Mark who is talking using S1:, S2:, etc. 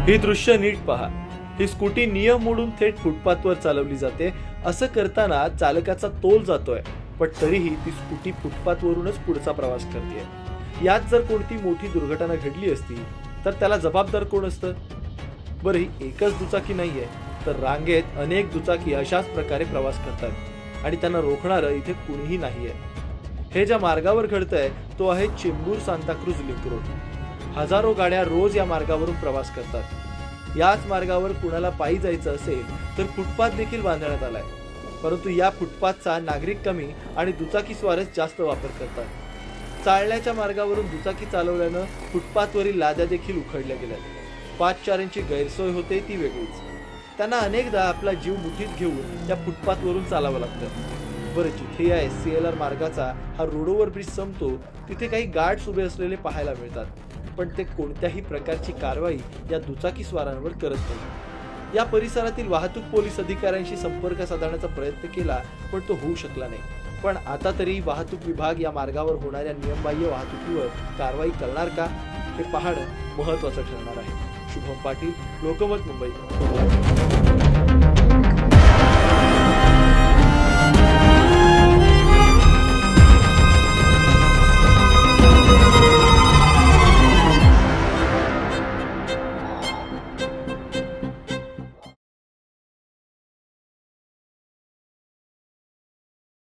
S1: ही दृश्य नीट पहा. ही स्कूटी नियम मोडून थेट फुटपाथवर चालवली जाते. असं करताना चालकाचा तोल जातोय पण तरीही ती स्कूटी फुटपाथवरूनच पुढचा प्रवास करते यात जर कोणती मोठी दुर्घटना घडली असती तर त्याला जबाबदार कोण असतं? बरं ही एकच दुचाकी नाहीये तर रांगेत अनेक दुचाकी अशाच प्रकारे प्रवास करतात आणि त्यांना रोखणारं इथे कुणीही नाहीये. हे ज्या मार्गावर घडतंय तो आहे चेंबूर सांताक्रूज लिंक रोड. हजारो गाड्या रोज या मार्गावरून प्रवास करतात. याच मार्गावर कुणाला पायी जायचं असेल तर फुटपाथ देखील बांधण्यात आलाय. परंतु या फुटपाथचा नागरिक कमी आणि दुचाकीस्वारच जास्त वापर करतात. चालण्याच्या मार्गावरून दुचाकी चालवल्यानं फुटपाथवरील लाद्या देखील उखडल्या गेल्यात. पादचाऱ्यांची गैरसोय होते ती वेगळीच. त्यांना अनेकदा आपला जीव मुठीत घेऊन या फुटपाथवरून चालावं लागतं. बरं जिथे या एस सी एल आर मार्गाचा हा रोडोवर ब्रिज संपतो तिथे काही गार्ड्स उभे असलेले पाहायला मिळतात. पण ते कोणत्याही प्रकारची कारवाई या दुचाकीस्वारांवर करत नाही. या परिसरातील वाहतूक पोलीस अधिकाऱ्यांशी संपर्क साधण्याचा प्रयत्न केला पण तो होऊ शकला नाही. पण आता तरी वाहतूक विभाग या मार्गावर होणाऱ्या नियमबाह्य वाहतुकीवर कारवाई करणार का हे पाहणं महत्वाचं ठरणार आहे. शुभम पाटील लोकमत मुंबई.